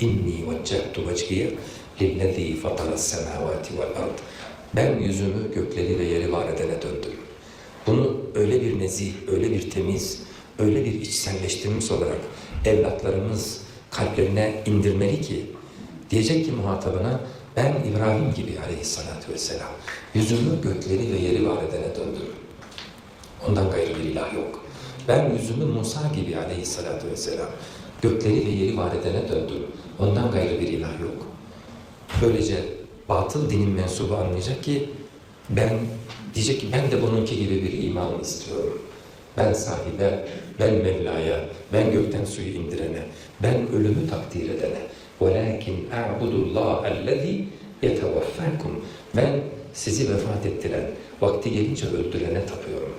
İnni veccehtu vecihiye lillezî fataras semâvâti vel ard. Ben yüzümü gökleri ve yeri var edene döndüm. Bunu öyle bir nezih, öyle bir temiz, öyle bir içselleştirilmiş olarak evlatlarımız kalplerine indirmeli ki diyecek ki muhatabına ben İbrahim gibi aleyhissalatü vesselam yüzümü gökleri ve yeri var edene döndüm. Ondan gayrı bir ilah yok. Ben yüzümü Musa gibi aleyhissalatü vesselam gökleri ve yeri var edene döndüm. Ondan gayrı bir ilah yok. Böylece batıl dinin mensubu anlayacak ki ben diyecek ki ben de bununki gibi bir iman istiyorum. Ben sahibe, ben Mevla'ya, ben gökten suyu indirene, ben ölümü takdir edene. وَلَاكِنْ اَعْبُدُ اللّٰهَ الَّذ۪ي يَتَوَفَّاكُمْ Ben sizi vefat ettiren, vakti gelince öldürene tapıyorum.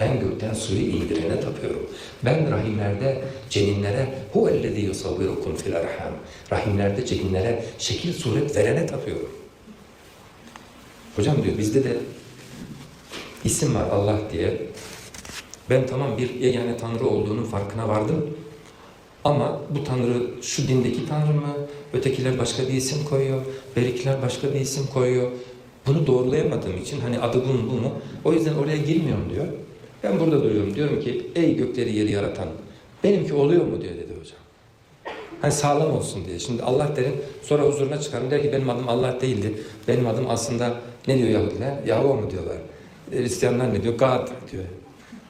Ben gökten suyu indirene tapıyorum. Ben rahimlerde ceninlere huvellezî yusavvirukum fil erham. Rahimlerde ceninlere şekil suret verene tapıyorum. Hocam diyor bizde de isim var Allah diye. Ben tamam bir yegane Tanrı olduğunun farkına vardım. Ama bu Tanrı şu dindeki Tanrı mı? Ötekiler başka bir isim koyuyor. Berikiler başka bir isim koyuyor. Bunu doğrulayamadığım için hani adı bu bu mu? O yüzden oraya girmiyorum diyor. Ben burada duruyorum. Diyorum ki ey gökleri yeri yaratan benimki oluyor mu diyor dedi hocam. Hani sağlam olsun diye. Şimdi Allah derim sonra huzuruna çıkarım der ki benim adım Allah değildi. Benim adım aslında ne diyor Yahudiler? Yahova mu diyorlar? Hristiyanlar ne diyor? God diyor.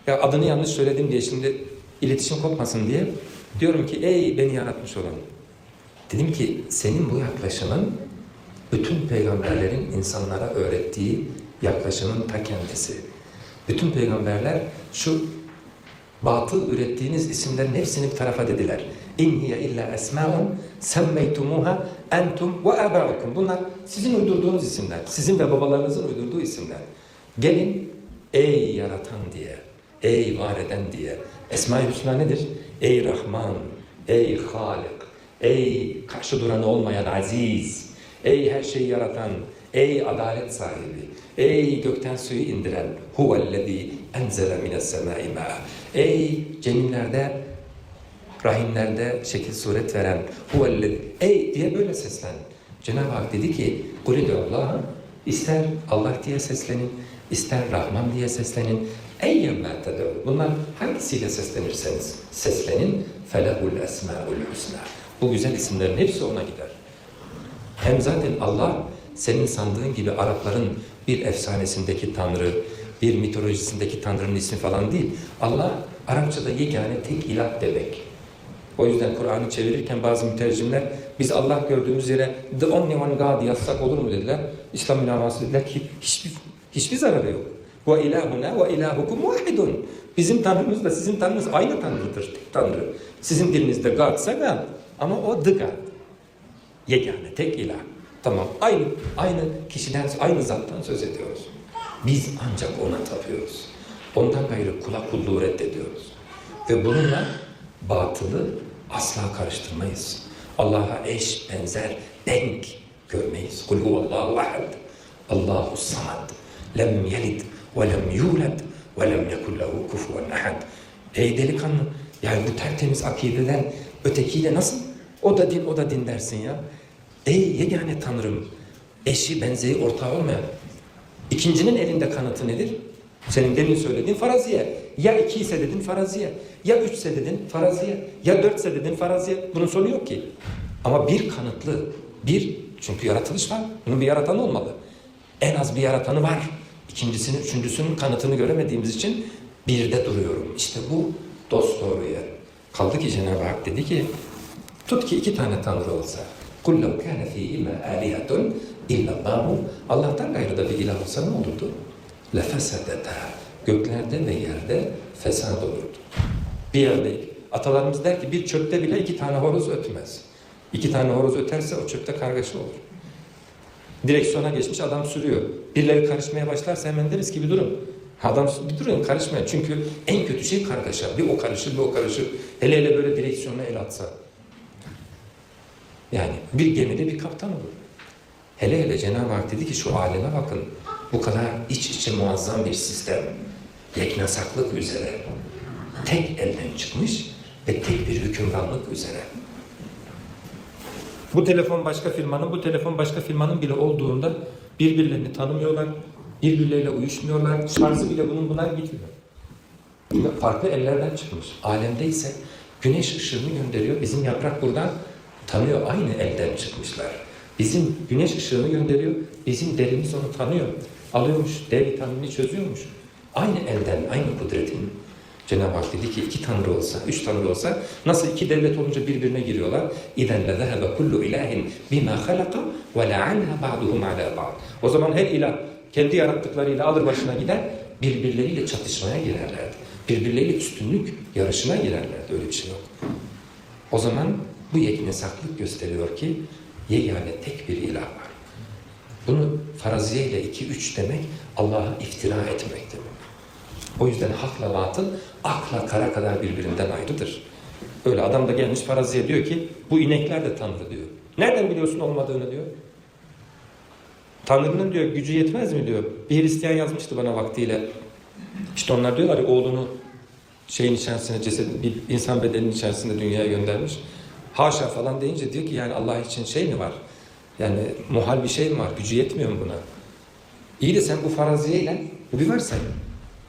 Ya adını yanlış söyledim diye şimdi iletişim kopmasın diye diyorum ki ey beni yaratmış olan. Dedim ki senin bu yaklaşımın bütün peygamberlerin insanlara öğrettiği yaklaşımın ta kendisi. Bütün peygamberler şu batıl ürettiğiniz isimlerin hepsini bir tarafa dediler. İn illa esmaun semmeytumuha entum ve abaukum. Bunlar sizin uydurduğunuz isimler. Sizin ve babalarınızın uydurduğu isimler. Gelin ey yaratan diye, ey var eden diye. Esma-i Hüsna nedir? Ey Rahman, ey Halik, ey karşı duranı olmayan aziz, ey her şeyi yaratan, ey adalet sahibi, ey gökten suyu indiren, huvellezî enzele mines semâi mâ. Ey ceninlerde, rahimlerde şekil suret veren, huvellezî, ey diye böyle seslen. Cenab-ı Hak dedi ki, kulü Allah'a ister Allah diye seslenin, ister Rahman diye seslenin, Eyyem ted'u. Bunlar hangisiyle seslenirseniz seslenin. Felehul esmaul husna. Bu güzel isimlerin hepsi ona gider. Hem zaten Allah senin sandığın gibi Arapların bir efsanesindeki tanrı, bir mitolojisindeki tanrının ismi falan değil. Allah Arapçada yegane tek ilah demek. O yüzden Kur'an'ı çevirirken bazı mütercimler biz Allah gördüğümüz yere the only one God yazsak olur mu dediler. İslam uleması dediler ki hiçbir, hiçbir zararı yok. Ve ilahuna ve ilahukum vahidun. Bizim tanrımız da sizin tanrınız aynı tanrıdır. Tanrı. Sizin dilinizde God'sa God. Ama o the God. Yegane, tek ilah. Tamam. Aynı, aynı kişiden, aynı zattan söz ediyoruz. Biz ancak ona tapıyoruz. Ondan gayrı kula kulluğu reddediyoruz. Ve bununla batılı asla karıştırmayız. Allah'a eş, benzer, denk görmeyiz. Kul huvallahu ahad. Allahu samad. Lem yelid ve lem yulad ve lem yekun lehu kufuven ahad. Ey delikanlı, yani bu tertemiz akideden ötekiyle nasıl o da din o da din dersin ya. Ey yegane Tanrım, eşi benzeri ortağı olmayan. İkincinin elinde kanıtı nedir? Senin demin söylediğin faraziye. Ya iki ise dedin faraziye. Ya üçse dedin faraziye. Ya dörtse dedin faraziye. Bunun sonu yok ki. Ama bir kanıtlı, bir çünkü yaratılış var. Bunun bir yaratanı olmalı. En az bir yaratanı var. İkincisinin, üçüncüsünün kanıtını göremediğimiz için birde duruyorum. İşte bu dost doğruya. Kaldı ki Cenab-ı Hak dedi ki Tut ki iki tane tanrı olsa. Kullu kana fi ima alihatun illallahu. Allah'tan gayrı da bir ilah olsa ne olurdu? Lefesedeta. Göklerde ve yerde fesat olurdu. Bir yerde atalarımız der ki bir çöpte bile iki tane horoz ötmez. İki tane horoz öterse o çöpte kargaşa olur. Direksiyona geçmiş adam sürüyor. Birileri karışmaya başlarsa hemen deriz ki bir durun. Adam bir durun karışmayın. Çünkü en kötü şey kargaşa. Bir o karışır bir o karışır. Hele hele böyle direksiyona el atsa. Yani bir gemide bir kaptan olur. Hele hele Cenab-ı Hak dedi ki şu aleme bakın. Bu kadar iç içe muazzam bir sistem. Yeknesaklık üzere. Tek elden çıkmış ve tek bir hükümranlık üzere. Bu telefon başka firmanın, bu telefon başka firmanın bile olduğunda birbirlerini tanımıyorlar, birbirleriyle uyuşmuyorlar, şarjı bile bunun buna gitmiyor. Farklı ellerden çıkmış. Alemde ise güneş ışığını gönderiyor, bizim yaprak buradan tanıyor, aynı elden çıkmışlar. Bizim güneş ışığını gönderiyor, bizim derimiz onu tanıyor. Alıyormuş, D vitaminini çözüyormuş. Aynı elden, aynı kudretin. Cenab-ı Hak dedi ki iki tanrı olsa, üç tanrı olsa nasıl iki devlet olunca birbirine giriyorlar? İzen lezehebe kullu ilahin bima halaka ve le'anha ba'duhum ala ba'd. O zaman her ilah kendi yarattıklarıyla alır başına gider, birbirleriyle çatışmaya girerlerdi. Birbirleriyle üstünlük yarışına girerlerdi. Öyle bir şey yok. O zaman bu yeknesaklık gösteriyor ki yegane tek bir ilah var. Bunu faraziye ile iki üç demek Allah'a iftira etmek demek. O yüzden hakla batıl, akla kara kadar birbirinden ayrıdır. Öyle adam da gelmiş faraziye diyor ki bu inekler de Tanrı diyor. Nereden biliyorsun olmadığını diyor. Tanrı'nın diyor gücü yetmez mi diyor. Bir Hristiyan yazmıştı bana vaktiyle. İşte onlar diyorlar ya oğlunu şeyin içerisine cesedin bir insan bedeninin içerisinde dünyaya göndermiş. Haşa falan deyince diyor ki yani Allah için şey mi var? Yani muhal bir şey mi var? Gücü yetmiyor mu buna? İyi de sen bu faraziyeyle bir varsayım.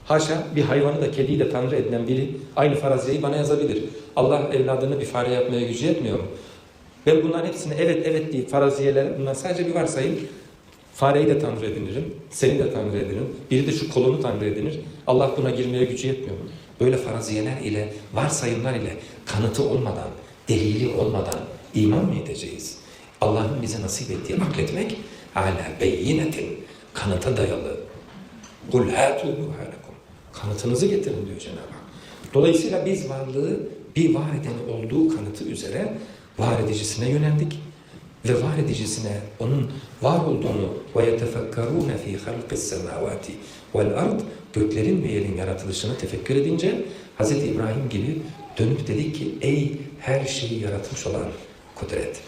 Haşa bir hayvanı da kediyi de tanrı edinen biri aynı faraziyeyi bana yazabilir. Allah evladını bir fare yapmaya gücü yetmiyor mu? Ben bunların hepsini evet evet deyip faraziyeler bunlar sadece bir varsayım. Fareyi de tanrı edinirim, seni de tanrı edinirim. Biri de şu kolunu tanrı edinir. Allah buna girmeye gücü yetmiyor mu? Böyle faraziyeler ile, varsayımlar ile kanıtı olmadan, delili olmadan iman mı edeceğiz? Allah'ın bize nasip ettiği akletmek ala beyinetin kanıta dayalı. Kul hatu burhanakum. Kanıtınızı getirin diyor Cenab-ı Hak. Dolayısıyla biz varlığı bir var eden olduğu kanıtı üzere var edicisine yöneldik ve var edicisine onun var olduğunu ve yetefekkarûne fî halqis semâvâti vel ard göklerin ve yerin yaratılışını tefekkür edince Hz. İbrahim gibi dönüp dedik ki ey her şeyi yaratmış olan kudret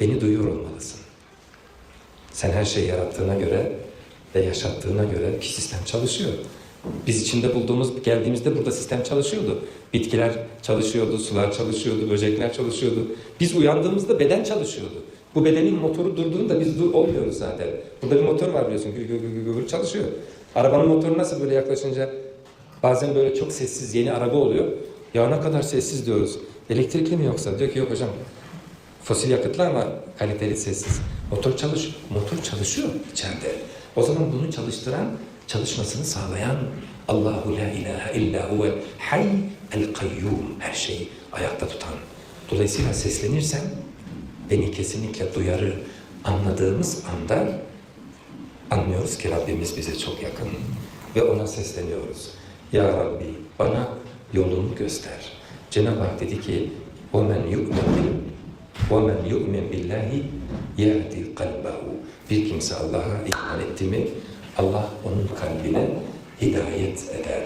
beni duyuyor olmalısın. Sen her şeyi yarattığına göre ve yaşattığına göre ki sistem çalışıyor. Biz içinde bulduğumuz, geldiğimizde burada sistem çalışıyordu. Bitkiler çalışıyordu, sular çalışıyordu, böcekler çalışıyordu. Biz uyandığımızda beden çalışıyordu. Bu bedenin motoru durduğunda biz dur olmuyoruz zaten. Burada bir motor var biliyorsun, gür gür gür gür çalışıyor. Arabanın motoru nasıl böyle yaklaşınca bazen böyle çok sessiz yeni araba oluyor. Ya ne kadar sessiz diyoruz. Elektrikli mi yoksa? Diyor ki yok hocam. Fosil yakıtlar ama kaliteli sessiz. Motor çalış, motor çalışıyor içeride. O zaman bunu çalıştıran, çalışmasını sağlayan Allahu la ilahe illa huvel hay el kayyum her şeyi ayakta tutan. Dolayısıyla seslenirsem beni kesinlikle duyarır. Anladığımız anda anlıyoruz ki Rabbimiz bize çok yakın ve ona sesleniyoruz. Ya Rabbi bana yolunu göster. Cenab-ı Hak dedi ki وَمَنْ يُؤْمِنْ وَمَنْ يُؤْمِنْ بِاللّٰهِ يَهْدِي قَلْبَهُ Bir kimse Allah'a iman etti mi Allah onun kalbine hidayet eder.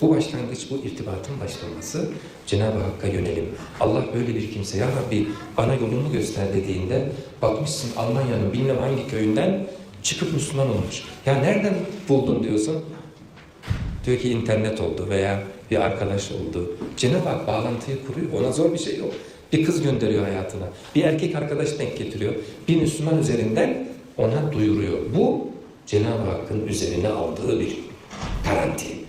Bu başlangıç, bu irtibatın başlaması Cenab-ı Hakk'a yönelim. Allah böyle bir kimse, Ya Rabbi bana yolunu göster dediğinde bakmışsın Almanya'nın bilmem hangi köyünden çıkıp Müslüman olmuş. Ya nereden buldun diyorsun? Diyor ki internet oldu veya bir arkadaş oldu. Cenab-ı Hak bağlantıyı kuruyor. Ona zor bir şey yok. Bir kız gönderiyor hayatına. Bir erkek arkadaş denk getiriyor. Bir Müslüman üzerinden ona duyuruyor. Bu Cenab-ı Hakk'ın üzerine aldığı bir garanti.